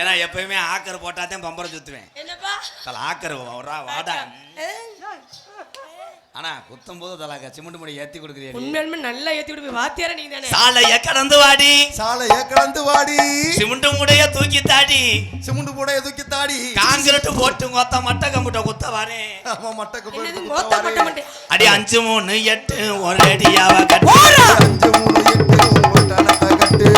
ஏன்னா எப்பயுமே ஆக்கர் போட்டாதான் பம்பரம் சுத்துவேன். என்னப்பா? தல ஆக்கர் வரா வாடா. ஆனா குத்தும் போது தலாக்க சிமெண்ட் முடி ஏத்தி கொடுக்குறீங்க உண்மையாலுமே நல்லா ஏத்தி விடுவி வாத்தியார நீ தானே சாலைய கடந்து வாடி. சாலைய கடந்து வாடி. சிமெண்ட் முடைய தூக்கி தாடி. சிமுண்டு கூட எதுக்கி தாடி. காங்கிரட் போட்டு கொத்த மட்ட கம்புட்ட குத்த வாரே ஆமா மட்டக்கு என்னது போயிட்டு மோத்த குத்த பட்ட வாரே. மாட்டேன் அடி அஞ்சு மூணு எட்டு ஒரு அடியாவ கட்டு. அஞ்சு மூணு எட்டு ஒரு டனத்தை கட்டு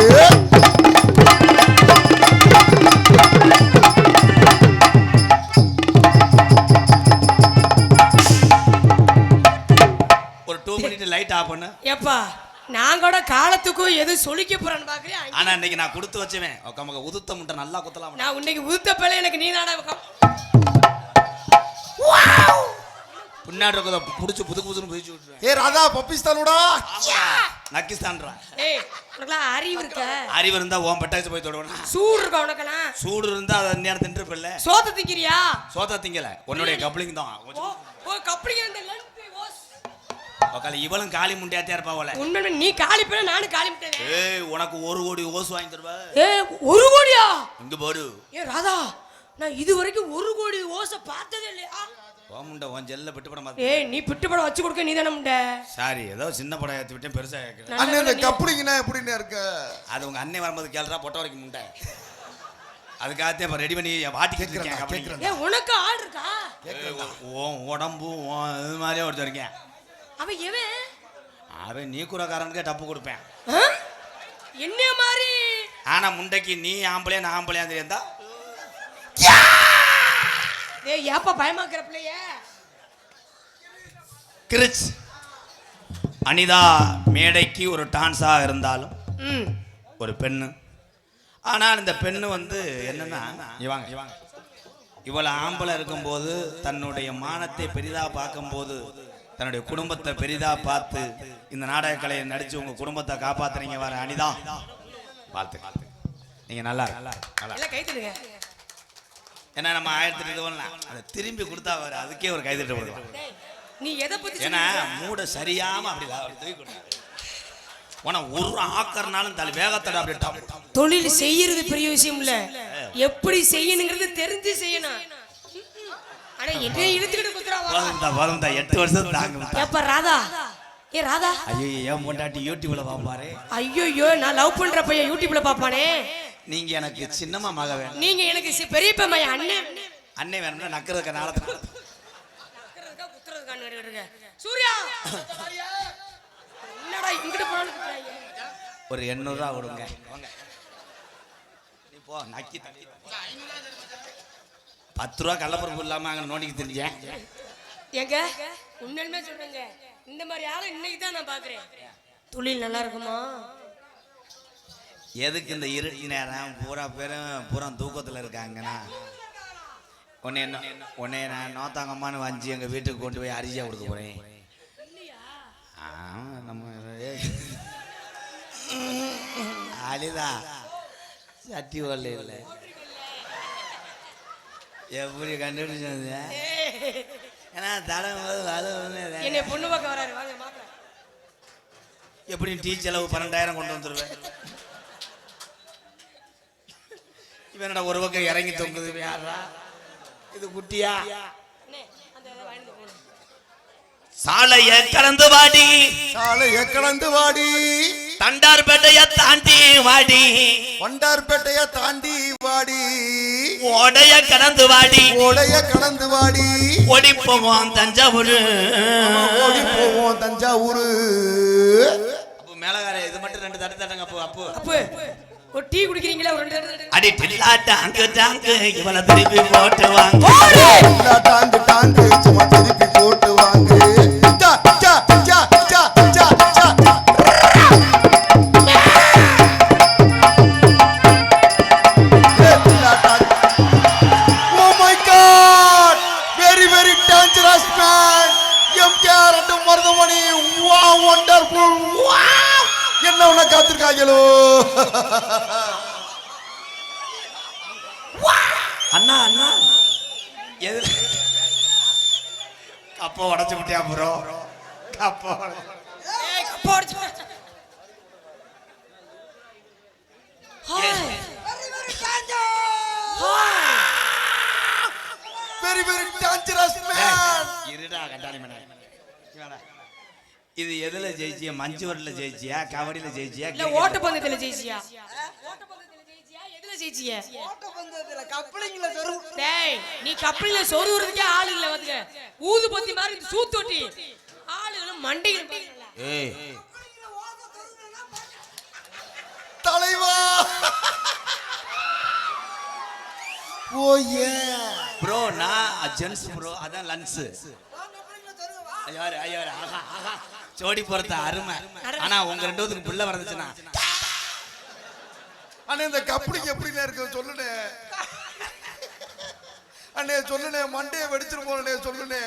ஏப்பா நான் கூட காலத்துக்கும் எது சொல்லிக்க போறேன்னு பாக்குறேன் ஆனா இன்னைக்கு நான் கொடுத்து வச்சுவேன். உக்காம உதுத்த முட்டை நல்லா குத்தலாம்? நான் இன்னைக்கு உதுத்த பிள்ளை எனக்கு நீ தாடா பின்னாடி இருக்கிறத புடிச்சு புது புதுன்னு பிடிச்சு விட்டுருவேன். ஏ ராதா பப்பிஸ்தானுடா. ஆமா, நக்கிஸ்தான்றா. ஏய் உனக்குலாம் அறிவு இருக்க? அறிவு இருந்தா ஓன் பட்டாச்சு போய் தொடணும் சூடு இருக்கா உனக்கெல்லாம்? சூடு இருந்தா அதை நேரம் தின்றுப்பில்ல சோத்த திங்கிறியா? சோதா திங்கல. உன்னுடைய கப்ளிங் தான். ஓ லென்த் ஓஸ் உக்கால இவளும் காளி முண்டியாத்தே இருப்பா போல. உண்மையுமே நீ காலி பண்ண நானும் காலி விட்டேன் ஏய் உனக்கு ஒரு கோடி ஓசு வாங்கி தருவா? ஏ ஒரு கோடியா? இங்க போடு. ஏ ராதா நான் இது வரைக்கும் ஒரு கோடி ஓசை பார்த்ததே இல்லையா? ஓமுண்ட உன் ஜெல்ல விட்டு படம் பார்த்து ஏய் நீ பிட்டு படம் வச்சு கொடுக்க நீ தானே முண்ட? சாரி ஏதோ சின்ன படம் ஏற்றி விட்டேன் பெருசா அண்ணன் இந்த கப்புடிங்கண்ணா எப்படின்னு இருக்க? அது உங்க அண்ணன் வரும்போது கேள்றா பொட்டை வரைக்கும் முண்டை. அதுக்காகத்தான் இப்போ ரெடி பண்ணி இருக்கேன் கேட்கிறேன். கேட்கிறேன். உனக்கு ஆள் இருக்கா? ஏய், உன் உடம்பு இது மாதிரியே ஒருத்தர் இருக்கேன். அவன் எவன்? அவன் நீ கூறக்காரனுக்கே டப்பு கொடுப்பேன்? என்ன மாதிரி? ஆனா முண்டைக்கு நீ ஆம்பளையா நான் ஆம்பளையா தெரியாதா? ஏய் ஏப்பா பயமாக்குற பிள்ளைய? கிரிச் அனிதா மேடைக்கு ஒரு டான்ஸா இருந்தாலும் ஒரு பெண்ணு. ஆனால் இந்த பெண்ணு வந்து என்னன்னா இவாங்க இவாங்க. இவளை ஆம்பளை இருக்கும்போது தன்னுடைய மானத்தை பெரிதா பார்க்கும்போது தன்னுடைய குடும்பத்தை பெரிதா பார்த்து இந்த நாடக கலையை நடிச்சு உங்க குடும்பத்தை காப்பாத்துறீங்க வர அனிதா. வாழ்த்து. நீங்க நல்லா ஏன்னா நம்ம ஆயிரத்தி அதை திரும்பி கொடுத்தா வர அதுக்கே ஒரு கைதட்டு டேய், நீ எதை பத்தி ஏன்னா? மூட சரியாம அப்படி தூக்கி. உன ஒரு ஆக்கறனாலும் தலை வேகத்தோட அப்படி. தொழில் செய்யறது பெரிய விஷயம் இல்ல. எப்படி செய்யணுங்கிறது தெரிஞ்சு செய்யணும். இழுத்துக்கிட்டு குத்துறாவா? எட்டு வருஷம் தாங்க ராதா? ஏ ராதா? ஐயோ ஏன் பொண்டாட்டி யூடியூப்ல பாப்பாரு. ஐயோ நான் லவ் பண்ற பையன் யூடியூப்ல பாப்பானே. நீங்க எனக்கு சின்னமா மக வேணும். நீங்க எனக்கு பெரியப்பா பையன் அண்ணன் அண்ணே. வேணும்னா நக்கிறதுக்கு நாளத்துக்கு நக்கறதுக்கா. சூர்யா! என்னடா இங்கிட்டு. ஒரு எண்ணூறு ரூபா கொடுங்க. வாங்க. நீ போ நக்கி. தள்ளி பத்து ரூபா கள்ளப்பருப்பு இல்லாம அங்க நோண்டிக்கு தெரிஞ்சேன் ஏங்க உண்மையுமே சொல்றேங்க. இந்த மாதிரி ஆளை இன்னைக்கு தான் நான் பாக்குறேன். தொழில் நல்லா இருக்குமா? எதுக்கு இந்த இருட்டு நேரம்? பூரா பேரும் பூரா தூக்கத்துல இருக்காங்கன்னா உன்னை உன்னை நான் நோத்தாங்கம்மான்னு வஞ்சி எங்க வீட்டுக்கு கொண்டு போய் அரிசியா கொடுக்க போறேன். ஆமா, நம்ம அழிதா. சட்டி வரல இல்லை எப்படி கண்டுபிடிச்சது? ஏன்னா தலை முதல் வலு ஒண்ணு என்னை பொண்ணு பார்க்க வராரு வாங்க மாப்பிள்ள எப்படி டீ செலவு பன்னெண்டாயிரம் கொண்டு வந்துருவேன். இவன் என்னடா ஒரு பக்கம் இறங்கி தொங்குது யாரா இது குட்டியா? சாலைய கலந்து வாடி. சாலைய கடந்து வாடி. தண்டார்பேட்டைய தாண்டி வாடி. வண்டார்பேட்டைய தாண்டி வாடி. ஓடைய கடந்து வாடி. ஓடைய கடந்து வாடி. ஓடி போவோம் தஞ்சாவூர். ஓடி போவோம் தஞ்சாவூர். அப்போ மேலகார இது மட்டும் ரெண்டு தட்டு தட்டுங்க அப்போ அப்போ. அப்போ ஒரு டீ குடிக்கிறீங்களா ஒரு ரெண்டு அடி டில்லா டாங்கு டாங்கு இவளை திருப்பி போட்டு வாங்க. இல்ல டாங்கு டாங்கு சும்மா திருப்பி போட்டு கப்பை உடச்சு விட்டியா ப்ரோ கப்பை வெரி வெரி இது எதுல ஜெயிச்சியா மஞ்சுவரில் ஜெயிச்சியா கபடியில் ஜெயிச்சியா ஓட்டு ஓட்ட பந்தயத்துல ஜெயிச்சியா ஓட்ட பந்தயத்துல எதுல ஜெயிச்சிய ஓட்டப்பந்தயத்துல கப்பலிங்ல சொரு டேய் நீ கப்பல்ல சொருவுறதுக்கே ஆள் இல்ல வந்துங்க ஊது பத்தி மாதிரி சூத்தொட்டி ஆளுகளும் மண்டைகள் ஏய். தலைவா. ஓ ஏ. ப்ரோ நான் ஜென்ஸ் ப்ரோ அதான் லன்ஸ். ஐயாரு ஐயாரு ஆஹா ஆஹா. ஜோடி பொறுத்த அருமை. ஆனா உங்க ரெண்டு பிள்ளை வரதுச்சுன்னா அண்ணே இந்த கப்பலிக்கு எப்படிண்ணே இருக்கு சொல்லுண்ணே அண்ணே சொல்லுண்ணே மண்டையை வெடிச்சிட்டு போனே சொல்லுனே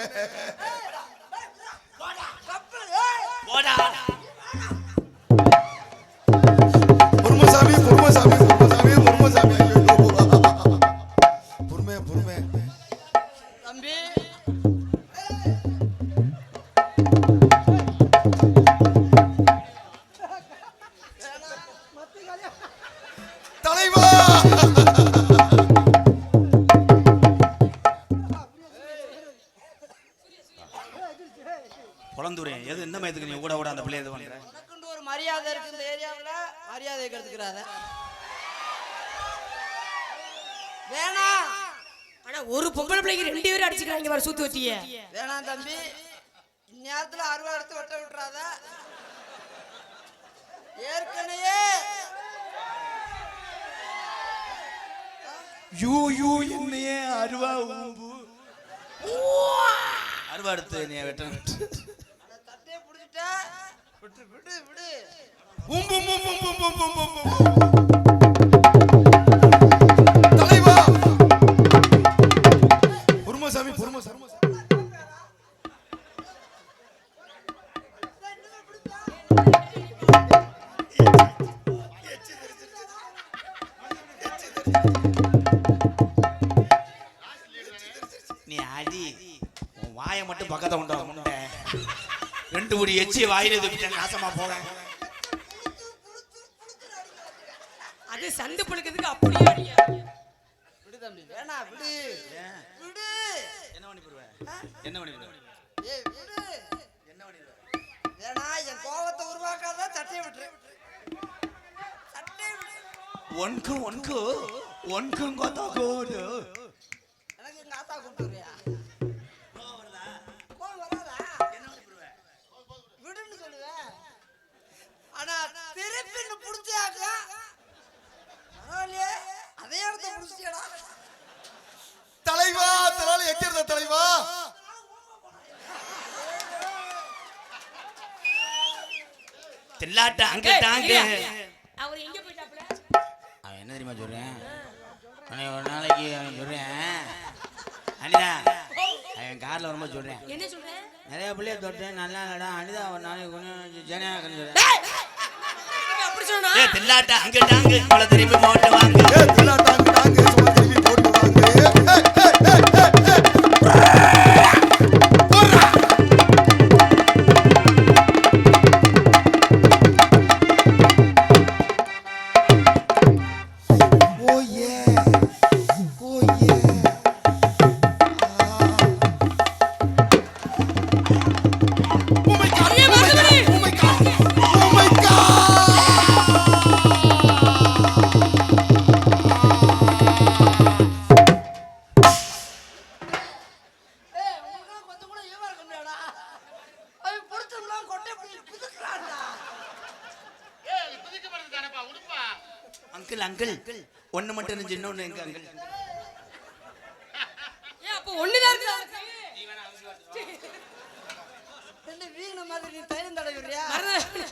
தலைவா! குழந்துறேன் எது எந்த மயத்துக்கு நீ கூட கூட அந்த பிள்ளை இது உனக்குண்டு ஒரு மரியாதை இருக்கு இந்த ஏரியாவுல. மரியாதை கெடுத்துக்கிறாத. வேணாம் ஆனா ஒரு பொம்பளை பிள்ளைக்கு ரெண்டு பேரும் அடிச்சுக்கிறாங்க பாரு சூத்து வட்டிய. வேணாம் தம்பி. இந்நேரத்துல அருவா எடுத்து வெட்ட விட்டுறாத. ஏற்கனவே யூ யூ அருவா ஊம்பு அருவா எடுத்து நீ வெட்ட தட்டே புடிச்சிட்டா விட்டு விடு விடு உம்பு Thank you. மட்டும் பக்கத்தை கொண்டு வா முண்டை ரெண்டு முடி எச்சி வாயில தூக்கிட்டேன் நாசமா போறேன் அது சந்து பழுக்கிறதுக்கு அப்படியே. விடு தம்பி வேணாம் விடு. விடு. என்ன பண்ணி போடுவேன் என்ன பண்ணி போடுவேன் ஏய் விடு. வேணா என் கோவத்தை உருவாக்காத தட்டையை விட்டுரு. தட்டையை விடு. ஒன்க்கு ஒன்க்கு ஒன்க்கும் கொத்தா கோடு எனக்கு எங்க ஆத்தா கூப்பிட்டுறியா நீ புடிச்சாக்க பரவாயில்லையே. அதே இடத்த புடிச்சியடா தலைவா தலால எங்க இருந்த தலைவா? தில்லாட்ட அங்க டாங்க. அவர் எங்க போயிட்டாப்ல அவன் என்ன தெரியுமா சொல்றேன்? அவனை ஒரு நாளைக்கு அவன் சொல்றேன். அனிதா அவன் கார்ல வரும்போது சொல்றேன். என்ன சொல்ற நிறைய பிள்ளைய தொட்டேன் நல்லா இல்லடா. அனிதா ஒரு நாளைக்கு கொஞ்சம் ஜனநாயகம் சொல்றேன். சொன்னா தில்லாட்டா அங்கிட்டாங்க அவ்வளவு திரும்பி போட்டு வாங்க. மட்டும் இருந்துச்சு இன்னொன்னு எங்க அங்கிள் ஏன் அப்ப ஒண்ணுதான் இருக்குதா என்ன வீண மாதிரி நீ தைலம் தடவிடுறியா மறந்து.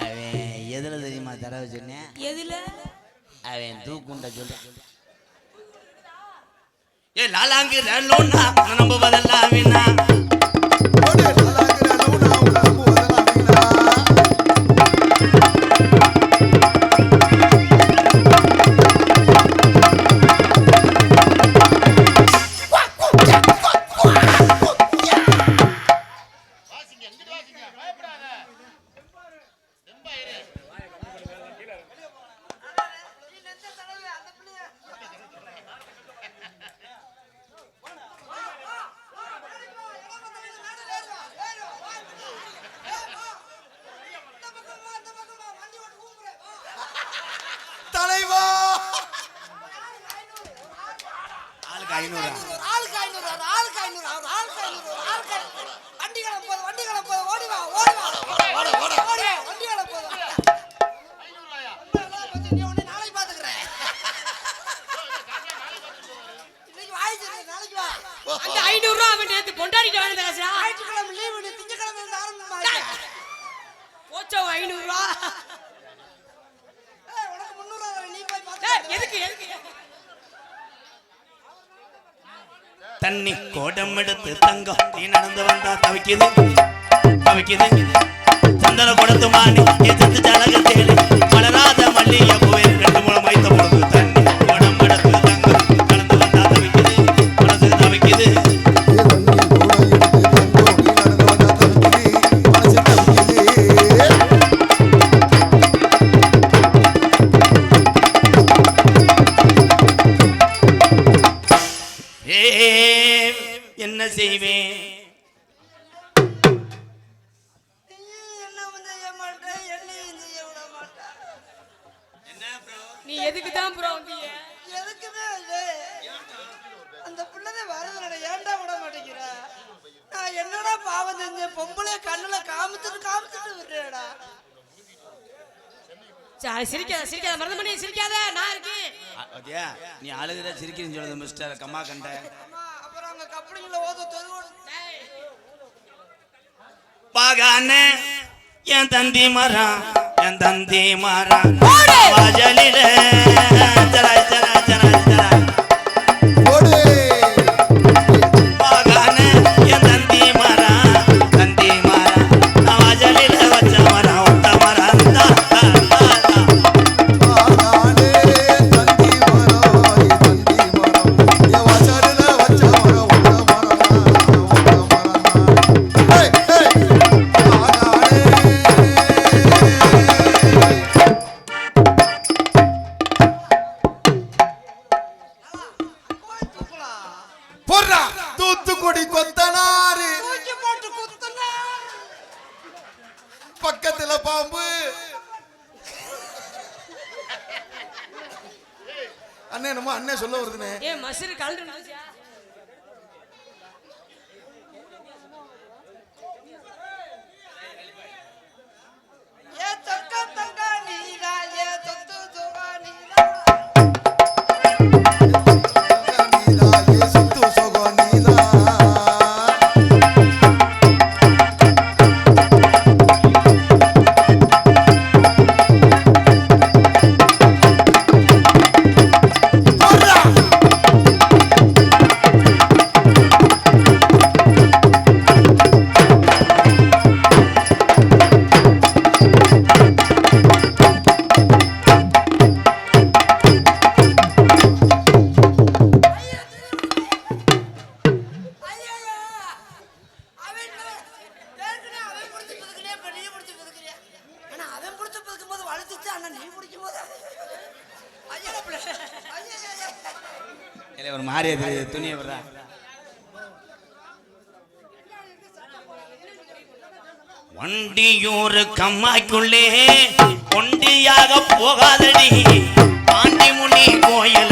அவன் எதுல தெரியுமா தடவை சொன்னேன்? எதுல? அவன் தூக்குண்ட சொல்றேன் ஏ லாலாங்கு ரலோனா நம்புவதெல்லாம் ஐநூறு? ஆளுக்கு ஐநூறு ஆளுக்கு ஐநூறு ஆளுக்கு ஐநூறு ஆளுக்கு வண்டி கிளம்ப போகுது வண்டி கிளம்ப போகுது ஓடி வா ஓடி வா ஓடி ஓடி ஓடி வண்டி கிளம்ப போகுது நீ ஒண்ணு நாளைக்கு பாத்துக்கிறேன் இன்னைக்கு நாளைக்கு வா. அந்த ஐநூறு ரூபா அவன் நேத்து பொண்டாடிட்டு வாழ்ந்த காசா? ஞாயிற்றுக்கிழமை லீவு திங்கக்கிழமை இருந்து ஆரம்பமா போச்சோ ஐநூறு ரூபா உனக்கு முந்நூறு ரூபா நீ போய் டேய், பார்த்து எதுக்கு எதுக்கு தண்ணி கோடம் எடுத்து தங்கம். நீ நடந்து வந்தா தவிக்குது. தவிக்குது. சந்தன கொடுத்து மானி எதிர்த்து ஜலக தேடி மலராத மல்லிய புயல் ரெண்டு மூலம் வைத்த பொழுது தண்ணி கோடம் எடுத்து தங்கம். நடந்து வந்தா தவிக்குது. மனசு தவிக்குது. Hey, hey, hey. விட மாட்டேன் நீ எதுக்கு தான் ப்ரோ வந்தீங்க எதுக்குமே இது அந்த பிள்ளைதான் வரதுல ஏன்டா விட மாட்டேங்கிற? நான் என்னடா பாவம் செஞ்சேன்? பொம்பளை கண்ணுல காமிச்சிட்டு காமிச்சிட்டு விடுறேடா சரி சிரிக்காத சிரிக்காத மறந்து பண்ணி சிரிக்காத நான் இருக்கேன். நீ அழுகிற சிரிக்கிறேன்னு சொல்லுது மிஸ்டர் கம்மா கண்ட. பாகான என் தந்தி மரம் என் தந்தி மரம் வாஜலில ஜராய் ஜராய் சொல்ல வருதுன்னு. ஏ மசிறு கலந்து இல்லை ஒரு மாதிரியா துணியை விடுறா. வண்டியூர் கம்மாய்க்குள்ளே ஒண்டியாக போகாதடி. பாண்டி முனி கோயில்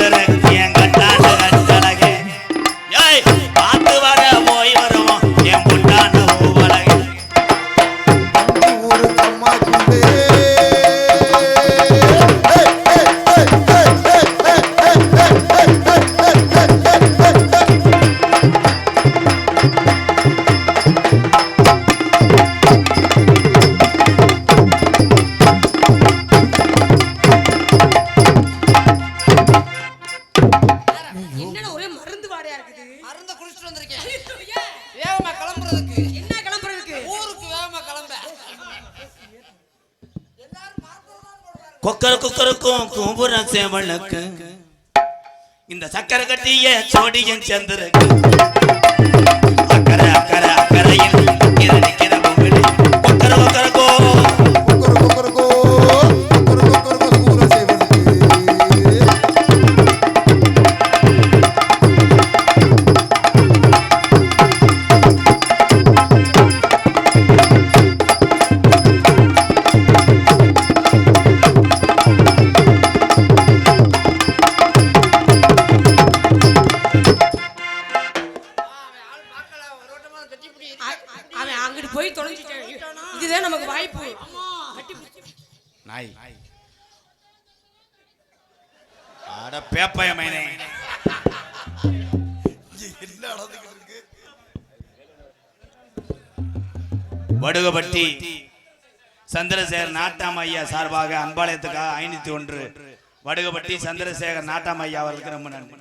கும்புற இந்த சக்கர கட்டிய சோடியன் சந்திருக்கு அக்கறை அக்கறை அக்கறையில் சந்திரசேகர் நாட்டாம் ஐயா சார்பாக அன்பாளையத்துக்காக ஐநூத்தி ஒன்று. வடுகப்பட்டி சந்திரசேகர் நாட்டாம் ஐயா அவர்களுக்கு ரொம்ப நன்றி.